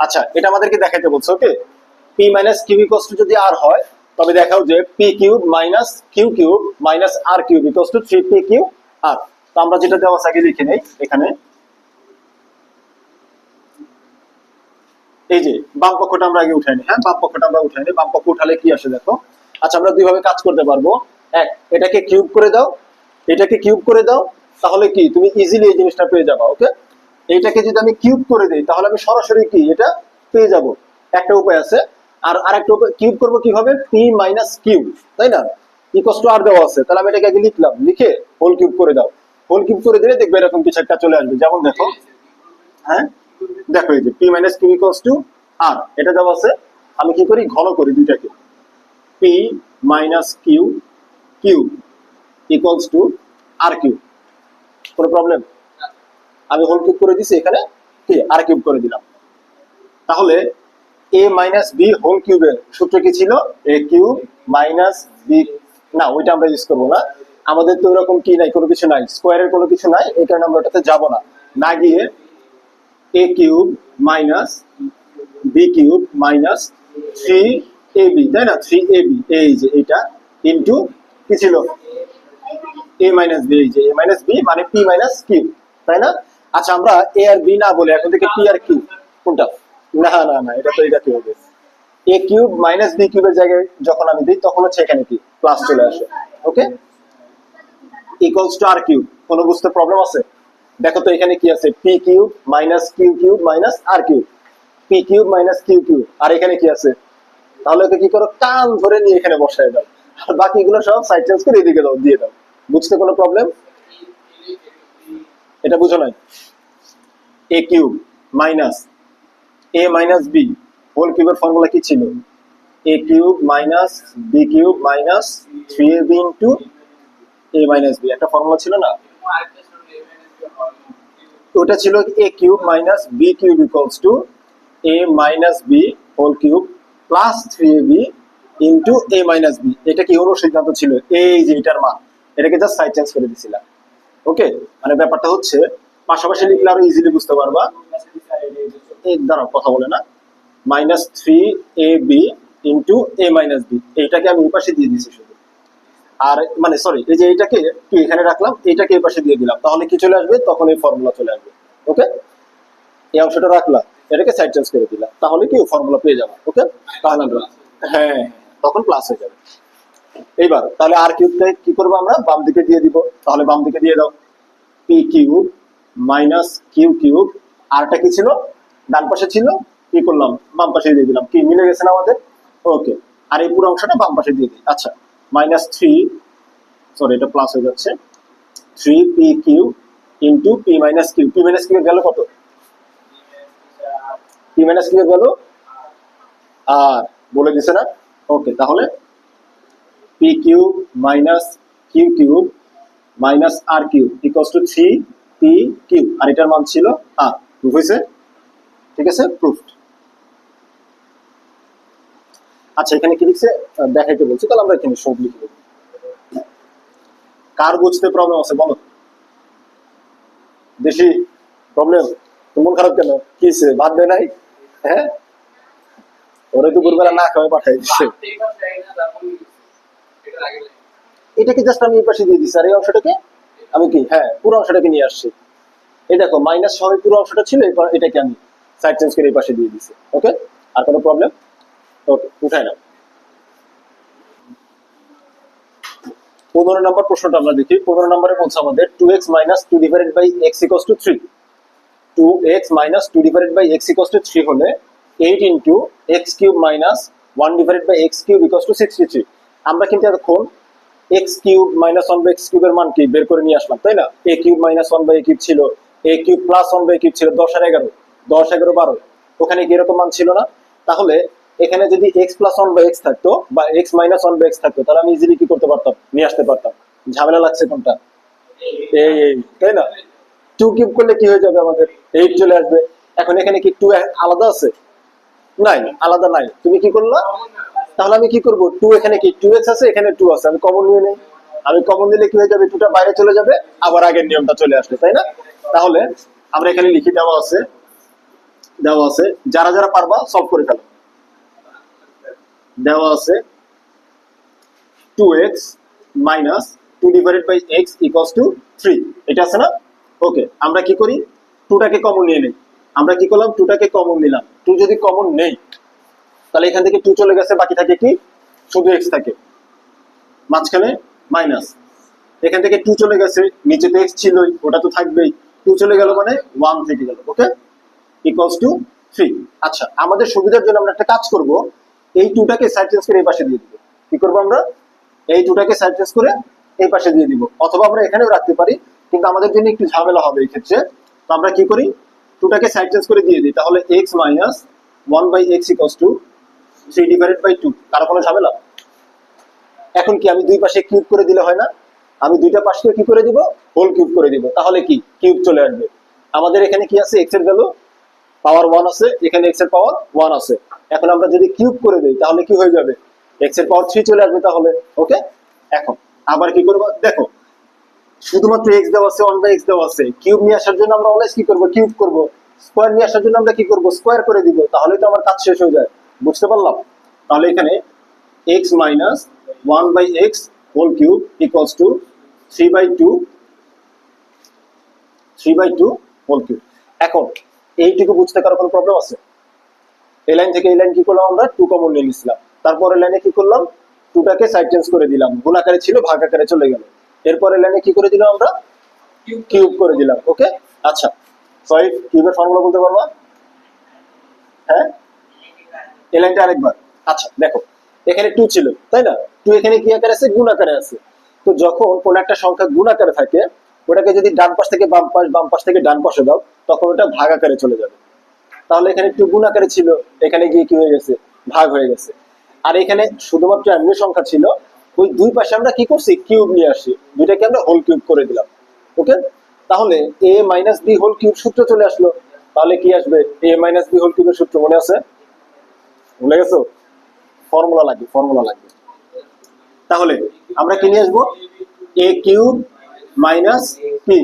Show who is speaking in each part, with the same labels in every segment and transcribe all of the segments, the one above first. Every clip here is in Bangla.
Speaker 1: আচ্ছা এটা আমাদেরকে দেখাইতে বলছে okay P minus Q equals to যদি আর হয়, তবে দেখাও যে P cube minus Q cube minus R cube equals to three P Q R তো আমরা যেটা দেওয়া আগে লিখে নেই, এখানে। এই যে, বাম পক্ষটা আমরা আগে উঠাইনি হ্যাঁ? বাম পক্ষটা আমরা উঠাইনি, বাম পক্ষ উঠালে কি আসে দেখো? আচ্ছা আমরা দুইভাবে কাজ করতে পারব। এক, এটাকে কিউব করে দাও, এটাকে কিউব করে দাও, তাহলে কি? তুমি ইজিলি এই জিনিসটা পেয়ে যাবা ওকে এইটাকে যদি আমি কিউব করে দিই, তাহলে আমি সরাসরি কি, এটা পেয়ে যাব। একটা উপায় আছে। আর আরেকটা উপায় কিউব করব কীভাবে? পি মাইনাস কিউব তাই না? ইকস টু আর দেওয়া আছে। তাহলে আমি এটাকে আগে লিখলাম, লিখে হোল কিউব করে দাও। হোল কিউব করে দিলে দেখবে এরকম কিছু একটা চলে আসবে। যেমন দেখো হ্যাঁ? দেখো এই যে P minus Q equals to R এটা দেওয়া আছে। আমি কি করি? ঘন করি দুইটাকে। P minus Q Q equals to R Q কোনো প্রবলেম আমি হোল কিউব করে দিছি এখানে কি আর কিউব করে দিলাম। তাহলে এ মাইনাস বি হোল কিউবের সূত্র কি ছিল? এ কিউব মাইনাস বি না, ওইটা আমরা ইউজ করব না। আমাদের তো এরকম কি নাই, কোনো কিছু নাই স্কোয়ারের কোনো কিছু নাই এই কারণে আমরা ওটাতে যাব না। না গিয়ে A cube minus B cube minus three A B তাই না? থ্রি এ বি এই যে এটা ইন্টু কি ছিল? এ মাইনাস বি এই যে এ মাইনাস বি মানে পি মাইনাস কিউ তাই না? আচ্ছা আমরা এ আর বি না বলে এখন থেকে পি আর কিউ কোনটা? না না না, এটা তো এটা কি হবে। এ কিউব মাইনাস বি কিউবের জায়গায় যখন আমি দিই, তখন হচ্ছে এখানে কি প্লাস চলে আসে। Okay equals to R cube বুঝতে প্রবলেম আছে? দেখো তো এখানে কি আছে? P cube minus Q cube minus R cube P cube minus Q cube আর এখানে কি আছে? তাহলে ওকে কি করো? কান ধরে নিয়ে এখানে বসায় দাও। আর বাকিগুলো সব সাইড চেঞ্জ করে এদিকে দাও, দিয়ে দাও। বুঝতে কোনো প্রবলেম এটা বুঝো নাই। A cube minus A minus B whole কিউবের ফর্মুলা কি ছিল? A cube minus B cube minus three A B into A minus B একটা ফর্মুলা ছিল না? ওটা ছিল A cube minus B cube equals to A minus B whole cube plus three A B into A minus B এটা কি হলো? সিদ্ধান্ত ছিল। এই যে এটার মান। এটাকে জাস্ট সাইড চেঞ্জ করে দিছিলাম। ওকে মানে ব্যাপারটা হচ্ছে, পাশাপাশি লিখলে আরও ইজিলি বুঝতে পারবা। এই দাঁড়াও, কথা বলে না। Minus three A B into A minus B এইটাকে আমি এই পাশে দিয়ে দিয়েছি শুধু। আর মানে সরি এই যে এইটাকে কি এখানে রাখলাম, এইটাকে এই পাশে দিয়ে দিলাম। তাহলে কি চলে আসবে? তখন এই ফর্মুলা চলে আসবে। ওকে এই অংশটা রাখলাম, এটাকে সাইড চেঞ্জ করে দিলাম। তাহলে কি ফর্মুলা পেয়ে যাবে? ওকে তাহলে হ্যাঁ তখন প্লাস হয়ে যাবে। এইবার, তাহলে আর কিউবটা কি করব আমরা? বাম দিকে দিয়ে দিব। তাহলে বাম দিকে দিয়ে দাও। P cube minus Q cube আরটা কি ছিল? ডান পাশে ছিল। কি করলাম? বাম পাশে দিয়ে দিলাম। কি, মিলে গেছে না আমাদের? ওকে আর এই পুরো অংশটা বাম পাশে দিয়ে দিই। আচ্ছা মাইনাস থ্রি সরি এটা প্লাস হয়ে যাচ্ছে। Three P Q into P minus Q P minus Q গেল কত? পি মাইনাস কিউ গেল আর, বলে দিছে না? ওকে তাহলে cube minus Q cube minus R cube equals to three P cube R এটার মান ছিল আর প্রুফ হয়েছে? ঠিক আছে? প্রুফ আচ্ছা এখানে কি লিখছে? দেখাইতে বলছে, তাহলে আমরা এখানে সব লিখে কার বুঝতে প্রবলেম আছে, বলো। বেশি প্রবলেম মন খারাপ কেন? কি ভাত দেয় নাই? হ্যাঁ? ওরা দুপুরবেলা না খাওয়াই পাঠাই। দিচ্ছে এটাকে জাস্ট আমি এই পাশে দিয়ে দিচ্ছি আর এই অংশটাকে আমি কি? হ্যাঁ পুরো অংশটাকে নিয়ে আসছি। এই দেখো মাইনাস সহ পুরো অংশটা ছিল এবার এটাকে আমি সাইড চেঞ্জ করে এই পাশে দিয়ে দিচ্ছি ওকে আর কোনো প্রবলেম ওকে উঠাই নাও। পনেরো নম্বর প্রশ্নটা আমরা দেখি। পনেরো নম্বরে বলছে আমাদের two x minus two divided by x equals to three two x minus two divided by x equals to three হলে eight into x cube minus one divided by x cube equals to sixty three আমরা কিন্তু এতক্ষণ x cube minus one by x কিউবের মান কি বের করে নিয়ে আসলাম, তাই না? A cube minus one by cube ছিল a cube plus one by cube ছিল দশ আর এগারো, দশ, এগারো, বারো। ওখানে কি এরকম মান ছিল না। তাহলে এখানে যদি x plus one by x থাকতো বা x minus one by x থাকতো, তাহলে আমি ইজিলি কি করতে পারতাম? নিয়ে আসতে পারতাম। ঝামেলা লাগছে কোনটা? এই এই, তাই না? টু কিউব করলে কি হয়ে যাবে আমাদের? এইট চলে আসবে। এখন এখানে কি টু আলাদা আছে? নাই আলাদা নাই তুমি কি করলা? তাহলে আমি কি করব? টু এখানে কি টু এক্স আছে? এখানে টু আছে। আমি কমন নিয়ে নেই। আমি কমন দিলে কি হয়ে যাবে? টুটা বাইরে চলে যাবে। আবার আগের নিয়মটা চলে আসবে, তাই না? তাহলে আমরা এখানে লিখে দেওয়া আছে দেওয়া আছে, যারা যারা পারবা সলভ করে ফেলো। দেওয়া আছে two x minus two divided by x equals to three এটা আছে না? ওকে আমরা কি করি? টুটাকে কমন নিয়ে নেই। আমরা কি করলাম? টুটাকে কমন নিলাম। টু যদি কমন নেই তাহলে এখান থেকে টু চলে গেছে, বাকি থাকে কি? শুধু এক্স থাকে। মাঝখানে মাইনাস এখান থেকে টু চলে গেছে, নিচে তো এক্স ছিলই, ওটা তো থাকবেই। টু চলে গেল মানে ওয়ান থেকে গেল ওকে ইকুয়ালস টু থ্রি আচ্ছা আমাদের সুবিধার জন্য আমরা একটা কাজ করব। এই টুটাকে সাইড চেঞ্জ করে এই পাশে দিয়ে দিব। কি করব আমরা? এই টুটাকে সাইড চেঞ্জ করে এই পাশে দিয়ে দিব। অথবা আমরা এখানেও রাখতে পারি, কিন্তু আমাদের জন্য একটু ঝামেলা হবে এই ক্ষেত্রে। তো আমরা কি করি? টুটাকে সাইড চেঞ্জ করে দিয়ে দিই। তাহলে x minus one by x equals to three divided by two কারও কোনো ঝামেলা? এখন কি আমি দুই পাশে কিউব করে দিলে হয় না? আমি দুইটা পাশকে কি করে দিব? হোল কিউব করে দিব। তাহলে কি? কিউব চলে আসবে। আমাদের এখানে কি আছে? এক্সের ভ্যালু পাওয়ার ওয়ান আছে। এখানে এক্সের পাওয়ার ওয়ান আছে। এখন আমরা যদি কিউব করে দিই, তাহলে কি হয়ে যাবে? এক্সের পাওয়ার থ্রি চলে আসবে তাহলে। ওকে এখন, আবার কি করব? দেখো, শুধুমাত্র এক্স দেওয়া আছে ওয়ান বাই এক্স দেওয়া আছে। কিউব নিয়ে আসার জন্য আমরা অলওয়েজ কি করব? কিউব করব। স্কোয়ার নিয়ে আসার জন্য আমরা কি করব? স্কোয়ার করে দিব। তাহলে তো আমার কাজ শেষ হয়ে যায়। বুঝতে পারলাম? তাহলে এখানে x minus one by x whole cube equals to three by two three by two whole cube এখন এইটুকু বুঝতে কারও কোনো প্রবলেম আছে? এই লাইন থেকে এই লাইন কি করলাম আমরা? টু কমন নিয়ে নিছিলাম। তারপরে লাইনে কি করলাম? টুটাকে সাইড চেঞ্জ করে দিলাম। গুণ আকারে ছিল ভাগ আকারে চলে গেল। এরপরে লাইনে কি করে দিলাম আমরা? কিউব করে দিলাম ওকে আচ্ছা সরি কিউবের ফর্মুলা বলতে পারবা? হ্যাঁ? এই লাইনটা আরেকবার। আচ্ছা দেখো, এখানে টু ছিল, তাই না? টু এখানে কি আকারে আছে? গুণ আকারে আছে। তো যখন কোন একটা সংখ্যা গুণ আকারে থাকে, ওটাকে যদি ডান পাশ থেকে বাম পাশ বাম পাশ থেকে ডান পাশে দাও, তখন ওটা ভাগ আকারে চলে যাবে। তাহলে এখানে গুণ আকারে ছিল, এখানে গিয়ে কি হয়ে গেছে? ভাগ হয়ে গেছে। আর এখানে শুধুমাত্র এমনি সংখ্যা ছিল, ওই দুই পাশে আমরা কি করছি? কিউব নিয়ে আসি। দুইটাকে আমরা হোল কিউব করে দিলাম। ওকে তাহলে a minus b whole cube সূত্র চলে আসলো। তাহলে কি আসবে? এ মাইনাস বি হোল কিউবের সূত্র মনে আছে? ভুলে গেছো? ফর্মুলা লাগবে ফর্মুলা লাগবে। তাহলে, আমরা কি নিয়ে আসব? এ কিউব মাইনাস পি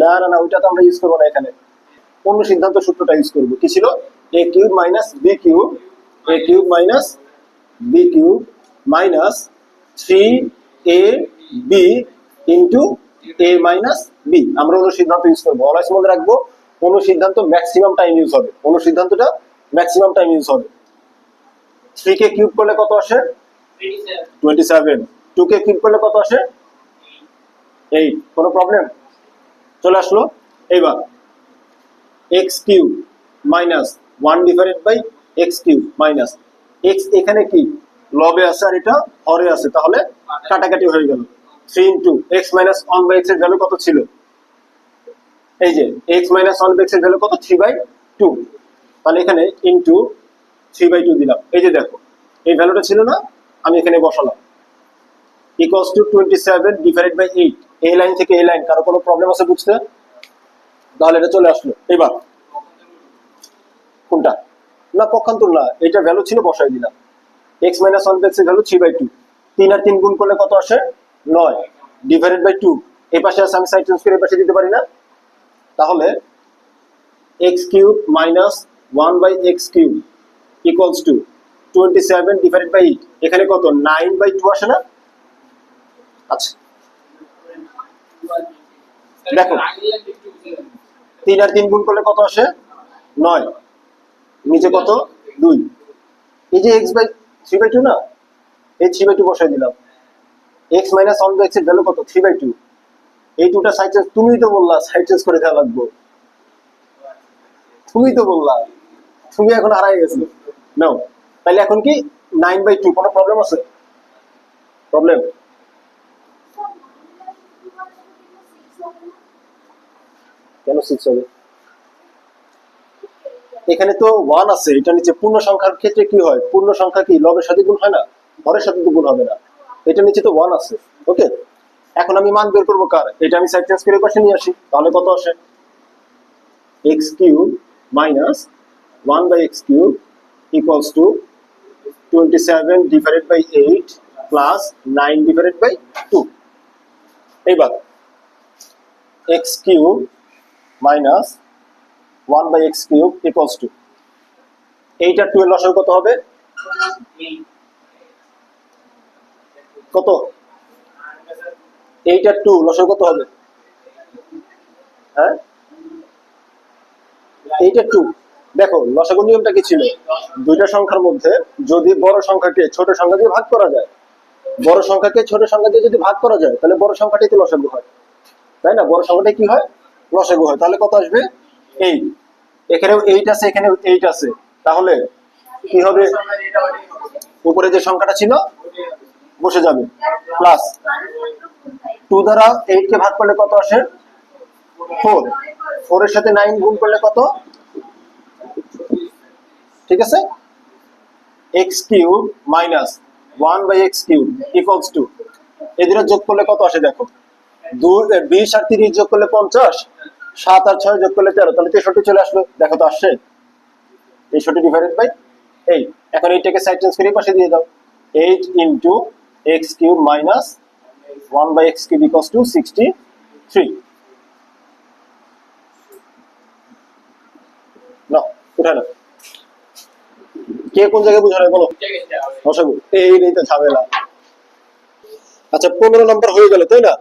Speaker 1: না না না, ওইটা তো আমরা ইউজ করব না এখানে। অন্য সিদ্ধান্ত সূত্রটা ইউজ করব। কি ছিল? A cube minus b cube a cube minus b cube minus three a b into a minus b আমরা অন্য সিদ্ধান্ত ইউজ করব। অলওয়েজ মনে রাখব। অন্য সিদ্ধান্ত ম্যাক্সিমাম টাইম ইউজ হবে। অন্য সিদ্ধান্তটা ম্যাক্সিমাম টাইম ইউজ হবে। থ্রি কে কিউব করলে কত আসে? টোয়েন্টি সেভেন টু কে কিউব করলে কত আসে? এইট কোনো প্রবলেম চলে আসলো। এইবার x cube minus one divided by x cube minus x এখানে কি? লবে আছে আর এটা হরে আছে। তাহলে কাটাকাটি হয়ে গেল। Three into x minus one by এক্সের ভ্যালু কত ছিল? এই যে এক্স মাইনাস ওয়ান বাই এক্সের ভ্যালু কত? থ্রি বাই টু তাহলে এখানে ইন্টু থ্রি বাই টু দিলাম। এই যে দেখো, এই ভ্যালুটা ছিল না, আমি এখানে বসালাম। Equals to twenty seven divided by eight এই লাইন থেকে এই লাইন কারও কোনো প্রবলেম আছে বুঝতে? তাহলে এটা চলে আসলো। এবার, কোনটা? না, পক্ষান্তর না, এটা ভ্যালু ছিল বসাই দিলাম। এক্স মাইনাস ওয়ান এক্সের ভ্যালু থ্রি বাই টু তিন আর তিন গুণ করলে কত আসে? নয়। ডিভাইডেড বাই টু এই পাশে আছে, আমি সাইড চেঞ্জ করে এই পাশে দিতে পারি না। তাহলে x cube minus one by x cube equals to twenty seven divided by eight এখানে কত? নাইন বাই টু আসে না? আচ্ছা। দেখো, তিন আর তিন গুণ করলে কত আসে? নয়। নিচে কত? দুই। এই যে x by three by two না? এই থ্রি বাই টু বসাই দিলাম। এক্স মাইনাস ওয়ান বাই এক্সের ভ্যালু কত? থ্রি বাই টু এই টুটা সাইড চেঞ্জ তুমিই তো বললা সাইড চেঞ্জ করে দেওয়া লাগবো। তুমি তো বললা। তুমি এখন হারাই গেছো। নাও তাহলে এখন কি নাইন বাই টু কোনো প্রবলেম আছে? প্রবলেম কেন সিক্স হবে? এখানে তো ওয়ান আছে, এটা নিচে পূর্ণ সংখ্যার ক্ষেত্রে কি হয়? পূর্ণ সংখ্যা কি? লবের সাথে গুণ হয় না? হরের সাথে গুণ হবে না। এটা নিচে তো ওয়ান আছে। ওকে এখন আমি মান বের করব কার? এটা আমি সাইড চেঞ্জ করে পাশে নিয়ে আসি। তাহলে কত আসে? X cube minus one by x cube equals to twenty seven divided by eight plus nine divided by two এইবার x cube minus one by x cube equals to এইটা টু এর লসাগু কত হবে? কত? এইটা টু লসাগু কত হবে। হ্যাঁ? এইটা টু দেখো, লসাগু নিয়মটা কি ছিল? দুইটা সংখ্যার মধ্যে যদি বড় সংখ্যাকে ছোট সংখ্যা দিয়ে ভাগ করা যায়, বড় সংখ্যাকে ছোট সংখ্যা দিয়ে যদি ভাগ করা যায়, তাহলে বড় সংখ্যাটাই লসাগু হয়। তাই না? বড় সংখ্যাটা কি হয়? লসাগু হয়। তাহলে কত আসবে? এই। এখানেও এইট আছে, এখানেও এইট আছে। তাহলে কি হবে? উপরে যে সংখ্যাটা ছিল, বসে যাবে। প্লাস টু দ্বারা এইট কে ভাগ করলে কত আসে? ফোর ফোর এর সাথে নাইন গুণ করলে কত? ঠিক আছে? X cube minus one by x cube equals to এদের যোগ করলে কত আসে দেখো? বিশ আর তিরিশ যোগ করলে পঞ্চাশ। সাত আর ছয় যোগ করলে তেরো। তাহলে তেষট্টি চলে আসবে দেখো তো আসছে। তেষট্টি ডিভাইডেড বাই এইট এখন এইটাকে সাইড চেঞ্জ করে পাশে দিয়ে দাও। Eight into x cube minus one by x cube equals to sixty three না উঠায় না কে কোন জায়গায় বলো। এই নেই তো ঝামেলা। আচ্ছা পনেরো নম্বর হয়ে গেল, তাই না?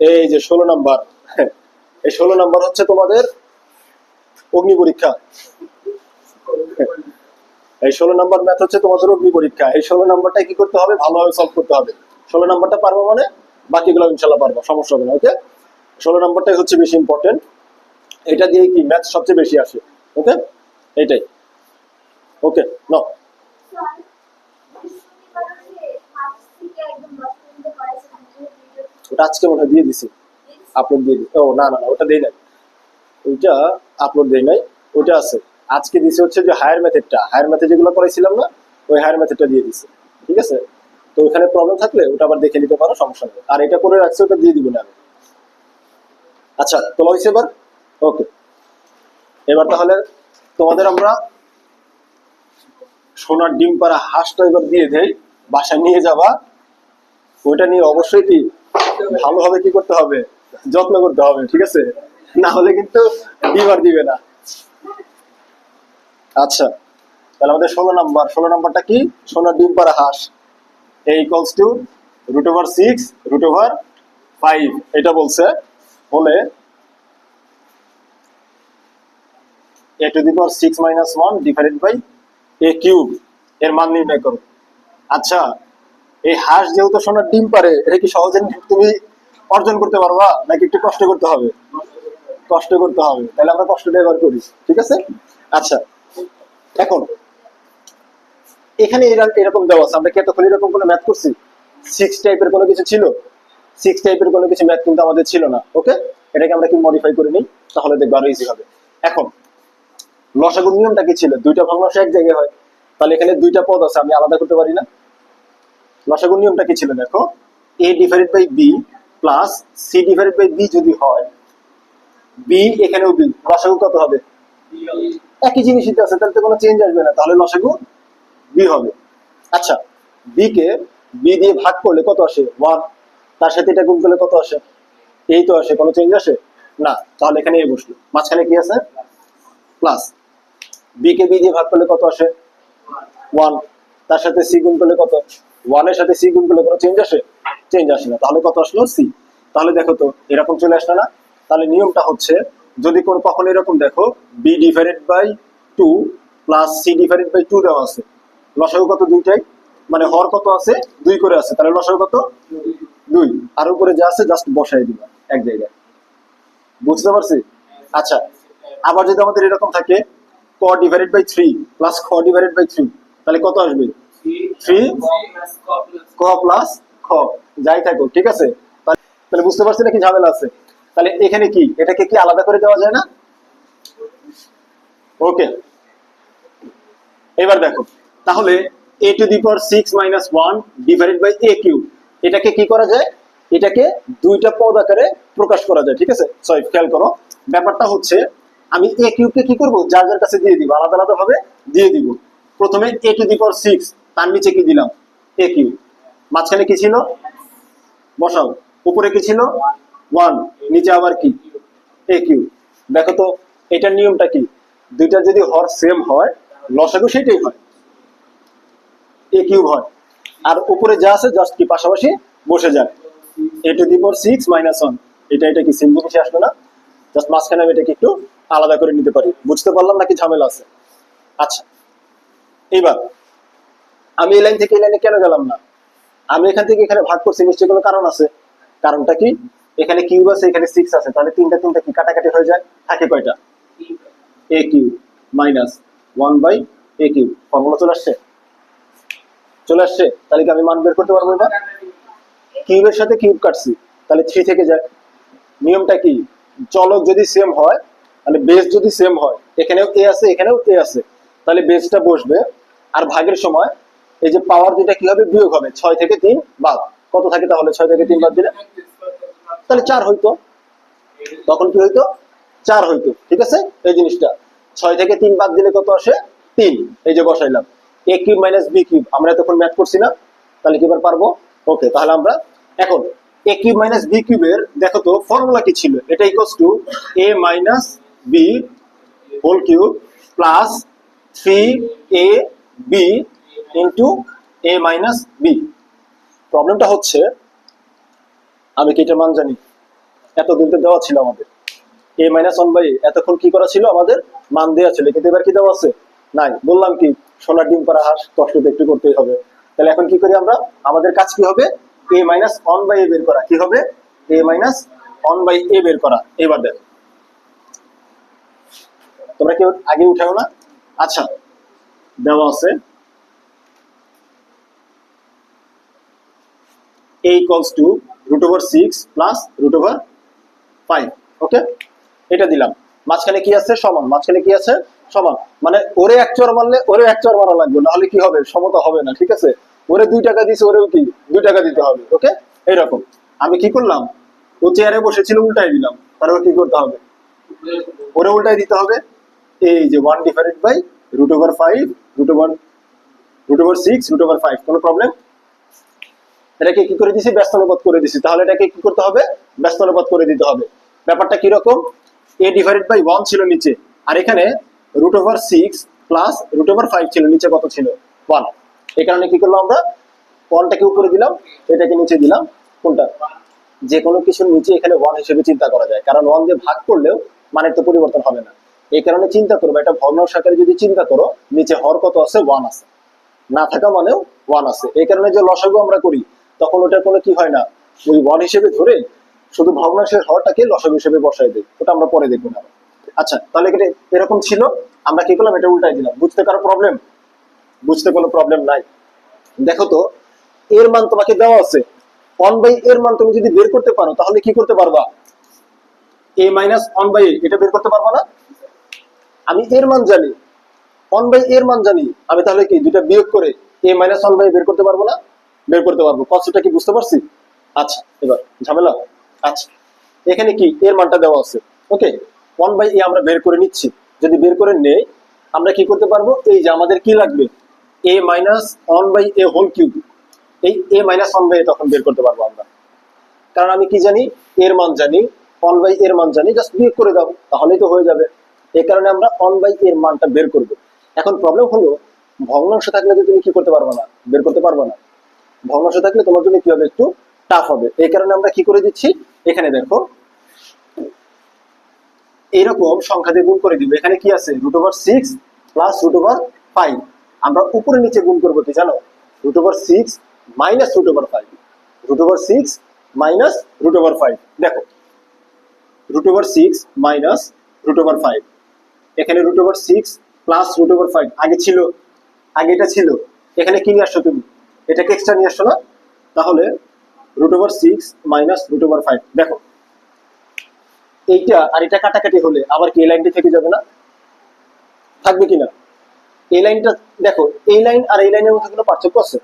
Speaker 1: এই যে ষোলো নাম্বার। এই ষোলো নাম্বার হচ্ছে তোমাদের অগ্নি পরীক্ষা। এই ষোলো নাম্বার ম্যাথ হচ্ছে তোমাদের অগ্নি পরীক্ষা। এই ষোলো নাম্বারটা কি করতে হবে? ভালোভাবে সলভ করতে হবে। ষোলো নাম্বারটা পারব মানে বাকিগুলো ইনশাল্লাহ পারব, সমস্যা হবে না ওকে ষোলো নাম্বারটাই হচ্ছে বেশি ইম্পর্টেন্ট এটা দিয়ে কি ম্যাথ সবচেয়ে বেশি আসে ওকে এইটাই ওকে ন ওটা আজকে মনে দিয়ে দিছি। আপলোড দিয়ে দিই ও, না না না, ওটা দেই নাই। ওইটা আপলোড দেই নাই, ওইটা আছে। আজকে দিছে হচ্ছে যে হায়ার মেথডটা হায়ার মেথড যেগুলো করাইছিলাম না, ওই হায়ার মেথডটা দিয়ে দিছে, ঠিক আছে? তো ওখানে প্রবলেম থাকলে ওটা আবার দেখে নিতে পারো, সমস্যা নেই। আর এটা করে রাখছি, ওটা দিয়ে দিব না আমি আচ্ছা তোলা হয়েছে এবার? ওকে এবার তাহলে তোমাদের আমরা সোনার ডিম পাড়া হাঁসটা এবার দিয়ে দেই। বাসায় নিয়ে যাবা। ওইটা নিয়ে অবশ্যই কি ভালোভাবে কি করতে হবে? যত্ন করতে হবে, ঠিক আছে? না হলে কিন্তু ডিম আর দিবে না। আচ্ছা তাহলে আমাদের ষোলো নাম্বার। ষোলো নাম্বারটা কি? সোনার ডিম পাড়া হাঁস। A equals to root over six root over five এটা বলছে। হলে a to the power six minus one divided by a cube এর মান নির্ণয় করো। আচ্ছা এই হাঁস যেহেতু সোনার ডিম পারে, এটা কি সহজে তুমি অর্জন করতে পারবা, নাকি একটু কষ্ট করতে হবে? কষ্ট করতে হবে। তাহলে আমরা কষ্টটা এবার করি, ঠিক আছে? আচ্ছা এখন এখানে এরা- এরকম দেওয়া আছে। আমরা কি এতক্ষণ এরকম কোনো ম্যাথ করছি? সিক্স টাইপের কোনো কিছু ছিল? সিক্স টাইপের কোনো কিছু ম্যাথ কিন্তু আমাদের ছিল না ওকে এটাকে আমরা কি মডিফাই করে নিই? তাহলে দেখব আরও ইজি হবে। এখন লসাগুর নিয়মটা কি ছিল? দুইটা ভগ্নাংশ এক জায়গায় হয়। তাহলে এখানে দুইটা পদ আছে আমি আলাদা করতে পারি না। লসাগুর নিয়মটা কি ছিল দেখো? A divided by b plus c divided by b যদি হয় বি এখানেও বি লসাগু কত হবে? একই জিনিসই তো আছে তাহলে তো কোনো চেঞ্জ আসবে না। তাহলে লসাগু বি হবে। আচ্ছা বি কে বি দিয়ে ভাগ করলে কত আসে? ওয়ান তার সাথে এটা গুণ করলে কত আসে? এই তো আসে। কোনো চেঞ্জ আসে? না। তাহলে এখানে এই বসল। মাঝখানে কি আছে? প্লাস বি কে বি দিয়ে ভাগ করলে কত আসে? ওয়ান তার সাথে সি গুণ করলে কত? ওয়ানের সাথে সি গুণ করলে কোনো চেঞ্জ আসে? চেঞ্জ আসে না। তাহলে কত আসলো? সি তাহলে দেখো তো, এরকম চলে আসলো না? তাহলে নিয়মটা হচ্ছে, যদি কোনো কখনো এরকম দেখো b divided by two plus c divided by two দেওয়া আছে। লসাগু কত দুইটাই? মানে হর কত আছে? দুই করে আছে। তাহলে লসাগু কত? দুই। আর উপরে যা আছে জাস্ট বসাই দিবা, এক জায়গায়। বুঝতে পারছি? আচ্ছা আবার যদি আমাদের এরকম থাকে, ক ডিভাইডেড বাই থ্রি প্লাস খ ডিভাইডেড বাই থ্রি তাহলে কত আসবে? থ্রি ক প্লাস খ। যাই থাকো ঠিক আছে? তাহলে- বুঝতে পারছি নাকি ঝামেলা আছে। তাহলে এখানে কি? এটাকে কি আলাদা করে দেওয়া যায় না? ওকে এবার দেখো। তাহলে a to the power six minus one divided by a cube এটাকে কি করা যায়? এটাকে দুইটা পদ আকারে প্রকাশ করা যায়, ঠিক আছে? সরি, খেয়াল করো। ব্যাপারটা হচ্ছে, আমি এ কিউবকে কি করব? যার যার কাছে দিয়ে দিব, আলাদা আলাদা ভাবে দিয়ে দিব। প্রথমে এ টু দি পাওয়ার সিক্স তার নিচে কি দিলাম? এ কিউ মাঝখানে কি ছিল? বসাও। উপরে কি ছিল? ওয়ান নিচে আবার কি? এ কিউ দেখো তো, এটার নিয়মটা কি? দুইটার যদি হর সেম হয়, লসাগু সেটাই হয়। এ কিউব হয়। আর উপরে যা আছে জাস্ট কি পাশাপাশি বসে যায়। A to the power six minus one এটা এটা কি সিম্পল কিছু আসবে না? জাস্ট মাঝখানে আমি এটাকে একটু আলাদা করে নিতে পারি। বুঝতে পারলাম নাকি ঝামেলা আছে? আচ্ছা এইবার আমি এই লাইন থেকে এই লাইনে কেন গেলাম না? আমি এখান থেকে এখানে ভাগ করছি, নিশ্চয়ই কোনো কারণ আছে? কারণটা কি? এখানে কিউব আছে, এখানে সিক্স আছে। তাহলে তিনটা তিনটা কি কাটাকাটি হয়ে যায়? থাকে কয়টা? A cube minus one by a cube formula চলে আসছে? চলে আসছে, তাহলে কি আমি মান বের করতে পারব এবার কিউবের সাথে কিউব কাটছি, তাহলে থ্রি থেকে যায়। নিয়মটা কি? চলক যদি সেম হয় মানে বেস যদি সেম হয়, এখানেও এ আছে, এখানেও এ আছে, তাহলে বেসটা বসবে। আর ভাগের সময়, এই যে পাওয়ার যেটা কি হবে? বিয়োগ হবে, ছয় থেকে তিন বাদ। কত থাকে তাহলে ছয় থেকে তিন বাদ দিলে? তাহলে চার হইতো। তখন কি হইতো? চার হইতো, ঠিক আছে? এই জিনিসটা। ছয় থেকে তিন বাদ দিলে কত আসে? তিন। এই যে বসাইলাম। A cube minus b cube আমরা তখন ম্যাথ করছি না, তাহলে কি এবার পারব? ওকে তাহলে আমরা এখন এ কিউব মাইনাস বি কিউবের দেখো তো ফর্মুলা কি ছিল? এটা equals to a minus b whole cube plus three a b into a minus b প্রবলেমটা হচ্ছে, আমি কি এটার মান জানি? এতদিন তো দেওয়া ছিল আমাদের। এ মাইনাস ওয়ান বাই এতক্ষণ কি করা ছিল আমাদের? মান দেওয়া ছিল। কিন্তু এবার কি দেওয়া আছে? নাই। বললাম কি সোনার ডিম করা হাঁস কষ্ট তো একটু করতেই হবে। তাহলে এখন কি করি আমরা? আমাদের কাজ কি হবে? A minus one by a বের করা। কি হবে? A minus one by a বের করা। এবার দেখ। তোমরা কেউ আগে উঠাও না? আচ্ছা। দেওয়া আছে। A equals to root over 6 plus root over 5 ওকে এটা দিলাম। মাঝখানে কি আছে? সমান। মাঝখানে কি আছে? সমান। মানে ওরে এক চর মারলে ওরে এক চর মারা লাগবে, নাহলে কি হবে? সমতা হবে না, ঠিক আছে? ওরে দুই টাকা দিছে, ওরেও কি? দুই টাকা দিতে হবে, ওকে? এইরকম। আমি কি করলাম? ও চেয়ারে বসেছিল উল্টাই দিলাম। তারপর কি করতে হবে? ওরে উল্টাই দিতে হবে। এই যে one divided by root over five root over root over six root over five কোনো প্রবলেম এটাকে কি করে দিছি? ব্যস্ত অনুপাত করে দিছি। তাহলে এটাকে কি করতে হবে? ব্যস্ত অনুপাত করে দিতে হবে। ব্যাপারটা কীরকম? এ ডিভাইডেড বাই ওয়ান ছিল নিচে। আর এখানে root over six plus root over five ছিল, নিচে কত ছিল? ওয়ান এই কারণে কি করলাম আমরা? ওয়ানটাকে উপরে দিলাম, এটাকে নিচে দিলাম, কোনটা? যে কোনো কিছুর নিচে এখানে ওয়ান হিসেবে চিন্তা করা যায়। কারণ ওয়ান দিয়ে ভাগ করলেও মানের তো পরিবর্তন হবে না। এই কারণে চিন্তা করব, একটা ভগ্নাংশ আকারে যদি চিন্তা করো, নিচে হর কত আছে? ওয়ান আছে। না থাকা মানেও ওয়ান আছে। এই কারণে যে লসাগু আমরা করি, তখন ওটার কোনো কি হয় না? ওই ওয়ান হিসেবে ধরে শুধু ভগ্নাংশের হরটাকে লসাগু হিসেবে বসাই দিই। ওটা আমরা পরে দেখব না। আচ্ছা তাহলে এরকম ছিল, আমরা কি করলাম? এটা উল্টাই দিলাম। বুঝতে কারও প্রবলেম বুঝতে কোনো প্রবলেম নাই। দেখো তো, এর মান তোমাকে দেওয়া আছে। ওয়ান বাই এর মান তুমি যদি বের করতে পারো, তাহলে কি করতে পারবা? এ মাইনাস ওয়ান বাই এটা বের করতে পারবা না? আমি এর মান জানি। ওয়ান বাই এর মান জানি। আমি তাহলে কি দুটা বিয়োগ করে এ মাইনাস ওয়ান বাই বের করতে পারব না? বের করতে পারব। কষ্টটা কি বুঝতে পারছি? আচ্ছা এবার ঝামেলা। আচ্ছা এখানে কি, এর মানটা দেওয়া আছে। ওকে ওয়ান বাই এ আমরা বের করে নিচ্ছি। যদি বের করে নেই, আমরা কি করতে পারব? এই যে আমাদের কি লাগবে? A minus one by a whole cube এই a minus one by a তখন বের করতে পারব আমরা। কারণ আমি কি জানি? এর মান জানি। ওয়ান বাই এর মান জানি। জাস্ট বিয়োগ করে দাও, তাহলেই তো হয়ে যাবে। এই কারণে আমরা ওয়ান বাই এর মানটা বের করব। এখন প্রবলেম হলো, ভগ্নাংশ থাকলে তো তুমি কি করতে পারবে না? বের করতে পারবে না। ভগ্নাংশ থাকলে তোমার জন্য কি হবে? একটু টাফ হবে। এই কারণে আমরা কি করে দিচ্ছি? এখানে দেখো এইরকম সংখ্যা দিয়ে গুণ করে দিব এখানে কি আছে root over six plus root over five আমরা উপরে নিচে গুণ করব কি জানো root over six minus root over five root over six minus root over five দেখো root over six minus root over five এখানে root over six plus root over five আগে ছিল আগে এটা ছিল এখানে কি নিয়ে আসছো তুমি এটাকে এক্সট্রা নিয়ে আসছো না তাহলে root over six minus root over five দেখো এইটা আর এটা কাটাকাটি হলে আবার কি এই লাইনটি থেকে যাবে না? থাকবে কিনা? এই লাইনটা, দেখো, এই লাইন আর এই লাইনের মধ্যে কোনো পার্থক্য আছে?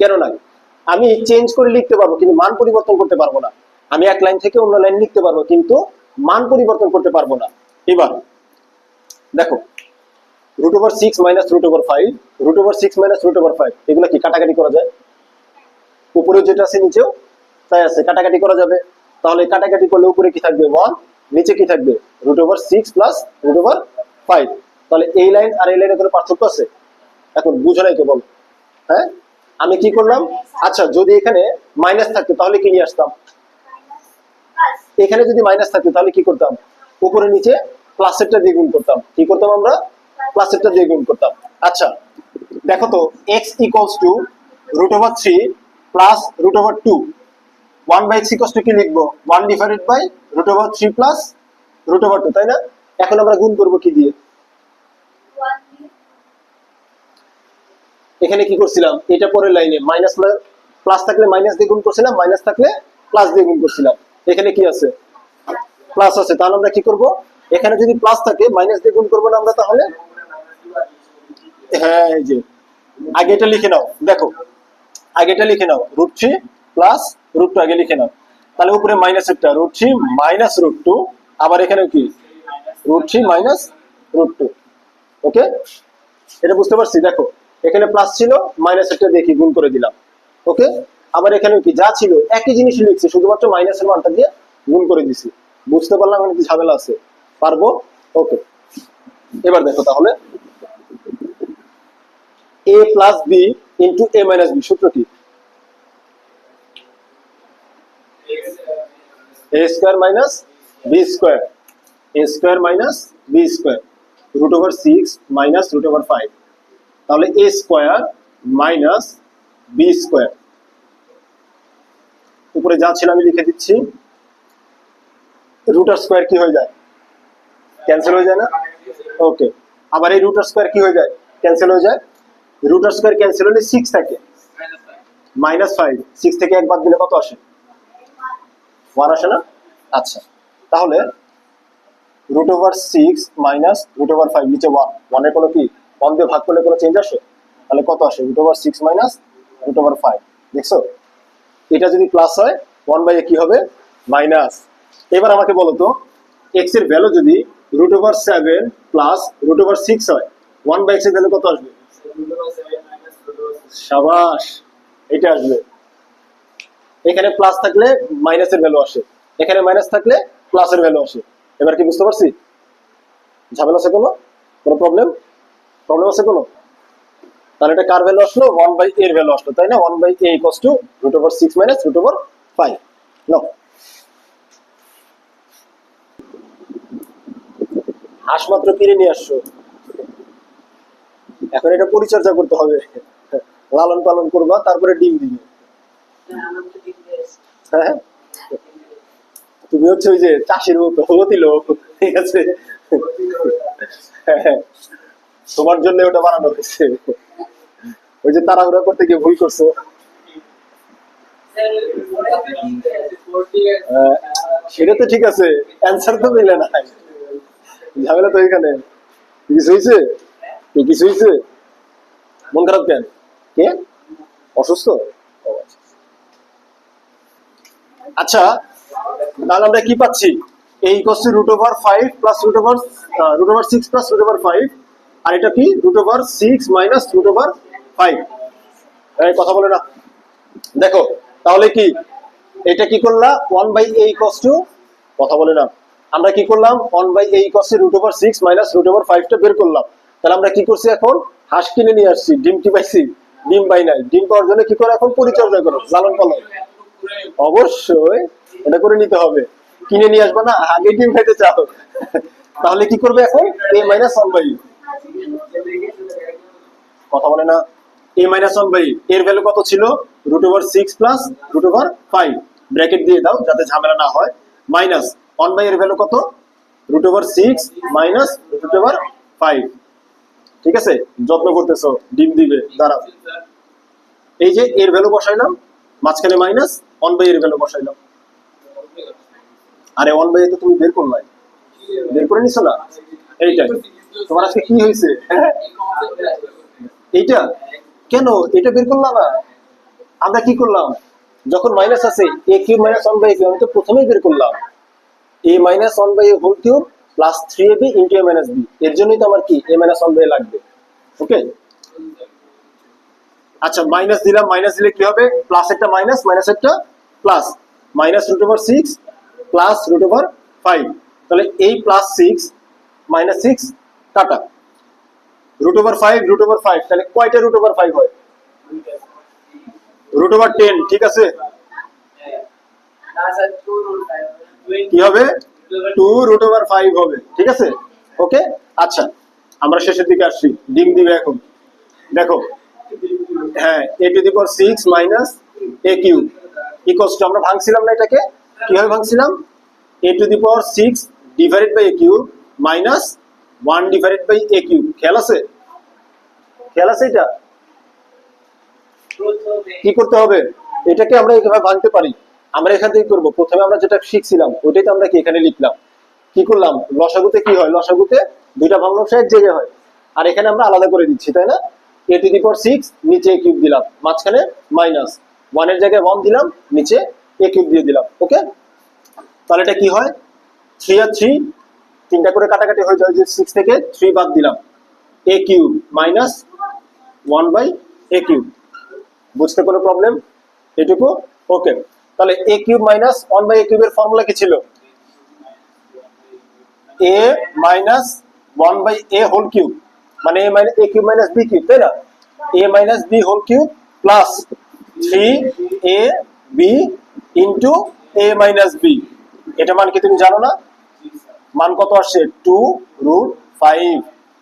Speaker 1: কেন নাই? আমি চেঞ্জ করে লিখতে পারব, কিন্তু মান পরিবর্তন করতে পারব না। আমি এক লাইন থেকে অন্য লাইন লিখতে পারব, কিন্তু মান পরিবর্তন করতে পারব না। এবার, দেখো root over six minus root over five root over six minus root over five এগুলো কি কাটাকাটি করা যায়? উপরে যেটা আছে, নিচেও, তাই আছে, কাটাকাটি করা যাবে। তাহলে কাটাকাটি করলে উপরে কি থাকবে? ওয়ান নিচে কি থাকবে? Root over six plus root over five তাহলে এই লাইন আর এই লাইনের কোনো পার্থক্য আছে? এখন বুঝো নাই কে বল। হ্যাঁ? আমি কি করলাম? আচ্ছা যদি এখানে মাইনাস থাকতো, তাহলে কি নিয়ে আসতাম? এখানে যদি মাইনাস থাকতো, তাহলে কি করতাম? উপরে নিচে প্লাসেরটা দিয়ে গুণ করতাম। কি করতাম আমরা? প্লাসেরটা দিয়ে গুণ করতাম। আচ্ছা দেখো তো x equals to root over three plus root over two one by x equals to কি লিখব? One divided by root over three plus root over two তাই না? এখন আমরা গুণ করব কি দিয়ে? এখানে কি করছিলাম? এটা পরের লাইনে মাইনাস প্লাস থাকলে মাইনাস দিয়ে গুণ করছিলাম মাইনাস থাকলে প্লাস দিয়ে গুণ করছিলাম। এখানে কি আছে? প্লাস আছে, তাহলে আমরা কি করব? এখানে যদি প্লাস থাকে মাইনাস দিয়ে গুণ করব না আমরা তাহলে? হ্যাঁ এই যে। আগে এটা লিখে নাও, দেখো। আগে এটা লিখে নাও root three plus root two আগে লিখে নাও। তাহলে উপরে মাইনাস একটা root three minus root two আবার এখানে কি? Root three minus root two okay এটা বুঝতে পারছি? দেখো, এখানে প্লাস ছিল মাইনাস একটা দেখি গুণ করে দিলাম ওকে আবার এখানে কি, যা ছিল, একই জিনিস লিখছি, শুধুমাত্র মাইনাসের মানটা দিয়ে গুণ করে দিছি। বুঝতে পারলাম এখানে কি ঝামেলা আছে? পারব? ওকে এবার দেখো তাহলে। A plus b into a minus b সূত্র কি a square minus b square a square minus b square root over six minus root over five তাহলে a square minus b square উপরে যা ছিল আমি লিখে দিচ্ছি। রুটার স্কোয়ার কি হয়ে যায়? ক্যান্সেল হয়ে যায় না? ওকে আবার এই রুটার স্কোয়ার কি হয়ে যায়? ক্যান্সেল হয়ে যায়। রুটার স্কোয়ার ক্যান্সেল হলে সিক্স থাকে। মাইনাস ফাইভ সিক্স থেকে একবার দিলে কত আসে? ওয়ান আসে না? আচ্ছা। তাহলে root over six minus root over five নিচে ওয়ান ওয়ানের কোনো কি? ওয়ান দিয়ে ভাগ করলে কোনো চেঞ্জ আসে? তাহলে কত আসে? Root over six minus root over five দেখছ? এটা যদি প্লাস হয় ওয়ান বাই কি হবে? মাইনাস এবার আমাকে বলো তো এক্সের ভ্যালু যদি root over seven plus root over six হয় ওয়ান বাই এক্সের ভ্যালু কত আসবে? সাবাস! এটা আসবে। এখানে প্লাস থাকলে মাইনাসের ভ্যালু আসে। এখানে মাইনাস থাকলে প্লাসের ভ্যালু আসে। এবার কি বুঝতে পারছি? ঝামেলা আছে কোনো? কোনো প্রবলেম প্রবলেম আছে কোনো? তাহলে এটা কার ভ্যালু আসলো? ওয়ান বাই এর ভ্যালু আসলো, তাই না? One by a equals to root over six minus root over five no হাঁস মাত্র কিনে নিয়ে আসছো। এখন এটা পরিচর্যা করতে হবে। লালন পালন করবা, তারপরে ডিম দিবে। হ্যাঁ। তুমি হচ্ছে ওই যে চাষির মতো হতি লোক ঠিক আছে? হ্যাঁ, তোমার জন্য ওটা বানানো হয়েছে। ওই যে তাড়াহুড়া করতে গিয়ে ভুল করছ। সেটা তো ঠিক আছে অ্যান্সার তো মিলে না। ঝামেলা তো এখানে। কিছু হয়েছে? কিছু হয়েছে? মন খারাপ কেন? কে? অসুস্থ? আচ্ছা। তাহলে আমরা কি পাচ্ছি? এই equals root over five plus root over root over six plus root over five আর এটা কি? Root over six minus root over five কথা বলে না। দেখো, তাহলে কি? এটা কি করলা? One by a equals to কথা বলে না। আমরা কি করলাম? One by a equals root over six minus root over ফাইভটা বের করলাম। তাহলে আমরা কি করছি এখন? হাঁস কিনে নিয়ে আসছি, ডিম ডিমটি পাইছি? ডিম বাই নাই। ডিম পাওয়ার জন্য কি করে এখন? পরিচর্যা করো, লালন পালন। অবশ্যই, এটা করে নিতে হবে। কিনে নিয়ে আসবে না, আগে ডিম খাইতে চাও। তাহলে কি করবে এখন? এ মাইনাস ওয়ান বাই কথা বলে না। এ মাইনাস ওয়ান বাই এর ভ্যালু কত ছিল? Root over six plus root over five bracket দিয়ে দাও, যাতে ঝামেলা না হয়। মাইনাস ওয়ান বাই এর ভ্যালু কত? Root over six minus root over five ঠিক আছে? যত্ন করতেছো, ডিম দিবে, দাঁড়াও। এই যে এর ভ্যালু বসাইলাম, মাঝখানে মাইনাস ওয়ান বাই এর ভ্যালু বসাইলাম। আরে ওয়ান বাই তো তুমি বের করলাই বের করে নিছো না? এইটাই তোমার আজকে কি হয়েছে? হ্যাঁ এইটা? কেন? এটা বের করলাম না আমরা কি করলাম? যখন মাইনাস আছে a cube minus one by cube আমি তো প্রথমেই বের করলাম। A minus one by whole cube plus three a b into a minus b এর জন্যই তো আমার কি এ মাইনাস ওয়ান বাই লাগবে। ওকে আচ্ছা মাইনাস দিলাম মাইনাস দিলে কি হবে? প্লাস একটা মাইনাস মাইনাস একটা plus minus root over six plus root over five তাহলে এই প্লাস সিক্স মাইনাস সিক্স কাটা। Root over five root over five তাহলে কয়টা রুট ওভার ফাইভ হয়? রুট ওভার টেন ঠিক আছে? কি হবে? টু রুট ওভার ফাইভ হবে, ঠিক আছে? ওকে আচ্ছা আমরা শেষের দিকে আসছি। ডিম দিবে এখন। দেখো হ্যাঁ a to the power six minus a cube equals to আমরা ভাঙছিলাম না এটাকে। কীভাবে ভাঙছিলাম? A to the power six divided by a minus one divided by a খেয়াল আছে? খেয়াল আছে এটা? কি করতে হবে? এটাকে আমরা এইভাবে ভাঙতে পারি। আমরা এখান থেকে করব। প্রথমে আমরা যেটা শিখছিলাম ওইটাই তো আমরা কি এখানে লিখলাম? কি করলাম? লসাগুতে কি হয়? লসাগুতে দুইটা ভগ্নাংশ এক জায়গায় হয়। আর এখানে আমরা আলাদা করে দিচ্ছি, তাই না? এ টু দি পাওয়ার সিক্স নিচে এ কিউব দিলাম। মাঝখানে মাইনাস ওয়ানের জায়গায় ওয়ান দিলাম, নিচে এ কিউব দিয়ে দিলাম ওকে তাহলে এটা কি হয়? থ্রি আর থ্রি তিনটা করে কাটাকাটি হয়ে যায় যে সিক্স থেকে থ্রি বাদ দিলাম। A cube minus one by a cube বুঝতে কোনো প্রবলেম এটুকু? ওকে তাহলে a cube minus one by a কিউবের ফর্মুলা কি ছিল? A minus one by a whole cube মানে a minus a cube minus b cube, তাই না? A minus b whole cube plus three a b into a minus b এটা মান কি তুমি জানো না? মান কত আসছে? টু রুট ফাইভ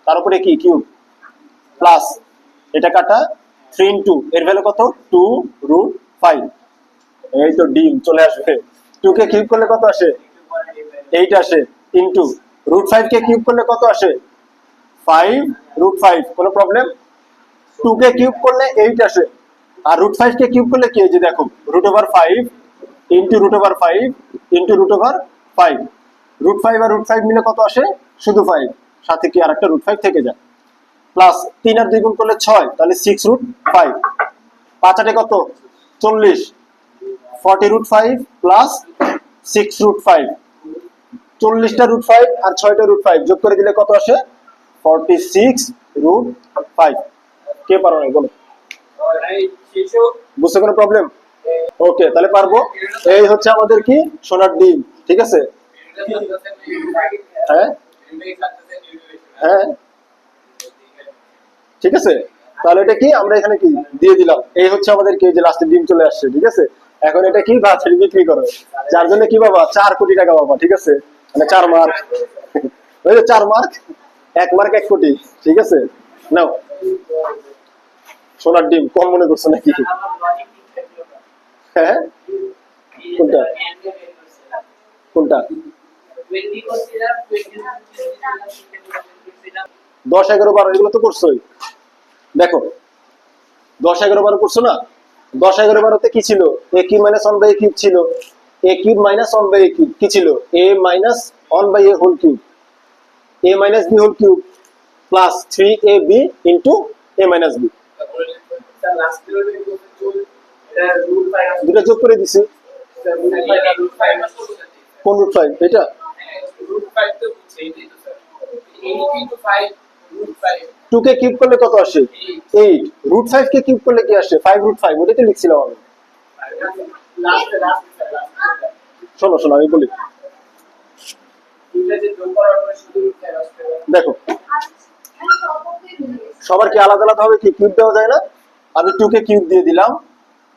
Speaker 1: তার উপরে কি? কিউব। প্লাস এটা কাটা থ্রি ইন্টু এর ভ্যালু কত? টু রুট ফাইভ এই তো ডিম, চলে আসবে। টু কে কিউব করলে কত আসে? এইট আসে। ইন্টু রুট ফাইভ কে কিউব করলে কত আসে? ফাইভ রুট ফাইভ কোনো প্রবলেম টু কে কিউব করলে এইট আসে। আর রুট ফাইভ কে কিউব করলে কি? যে দেখো root over five into root over five into root over five root five আর রুট ফাইভ মিলে কত আসে? শুধু ফাইভ সাথে কি আর একটা রুট ফাইভ থেকে যায়। প্লাস তিন আর দুই গুণ করলে ছয়, তাহলে সিক্স রুট ফাইভ পাঁচ আটে কত? চল্লিশ। Forty root five plus six root five চল্লিশটা রুট ফাইভ আর ছয়টা রুট ফাইভ যোগ করে দিলে কত আসে? ফর্টি সিক্স রুট ফাইভ কে পারো বলো। বুঝতে কোনো প্রবলেম ওকে তাহলে পারব। এই হচ্ছে আমাদের কি? সোনার ডিম, ঠিক আছে? হ্যাঁ? হ্যাঁ? ঠিক আছে? তাহলে এটা কি? আমরা এখানে কি? দিয়ে দিলাম। এই হচ্ছে আমাদের কি? যে লাস্টে ডিম চলে আসছে, ঠিক আছে? এখন এটা কি বাছাই বিক্রি করো। যার জন্য কি বাবা? চার কোটি টাকা বাবা, ঠিক আছে? মানে চার মার্ক। ওই চার মার্ক। এক মার্ক এক কোটি, ঠিক আছে? নাও। সোনার ডিম, কম মনে করছ নাকি? হ্যাঁ? কোনটা? কোনটা? দশ এগারো বারো, এগুলো তো করছোই। দেখো, দশ এগারো বারো করছ না? দশ এগারো বারোতে কি ছিল? A cube minus one by cube ছিল। A cube minus one by cube, কি ছিল? A minus one by a whole cube. A minus b whole cube plus three a b into a minus b যোগ করে দিছি। কোন রুট ফাইভ এটা? টু কে কিউব করলে কত আসে? এইট রুট ফাইভ কে কিউব করলে কি আসে? ফাইভ রুট ফাইভ ওটাই তো লিখছিলাম আমি। শোনো শোনো, আমি বলি। দেখো, সবার কি আলাদা আলাদা হবে? কি কিউব দেওয়া যায় না? আমি টু কে কিউব দিয়ে দিলাম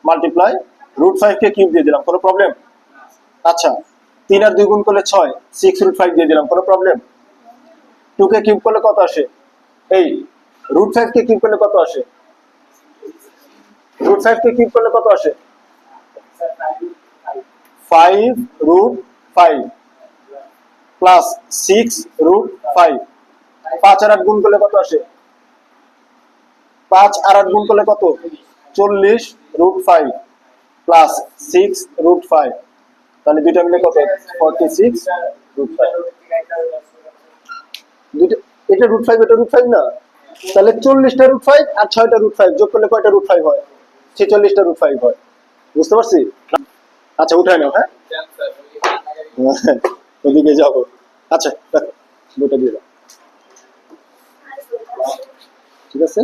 Speaker 1: মাল্টিপ্লাই রুট ফাইভ কে কিউব দিয়ে দিলাম, কোনো প্রবলেম আচ্ছা তিন আর দুই গুণ করলে ছয় সিক্স রুট ফাইভ দিয়ে দিলাম, কোনো প্রবলেম টু কে কিউব করলে কত আসে? এই রুট ফাইভ কে কিউব করলে কত আসে? রুট ফাইভ কে কিউব করলে কত আসে? Five root five plus six root five পাঁচ আর আট গুণ করলে কত আসে? পাঁচ আর আট গুণ করলে কত? চল্লিশ root five plus six root five তাহলে দুইটা মিলে কত? ফর্টি সিক্স রুট ফাইভ এটা রুট ফাইভ এটা রুট ফাইভ না? তাহলে চল্লিশটা রুট ফাইভ আর ছয়টা রুট ফাইভ যোগ করলে কয়টা রুট ফাইভ হয়? ছেচল্লিশটা রুট ফাইভ হয়। বুঝতে পারছি? আচ্ছা উঠায় নাও হ্যাঁ? ওদিকে যাব। আচ্ছা বইটা দিয়ে দাও। ঠিক আছে?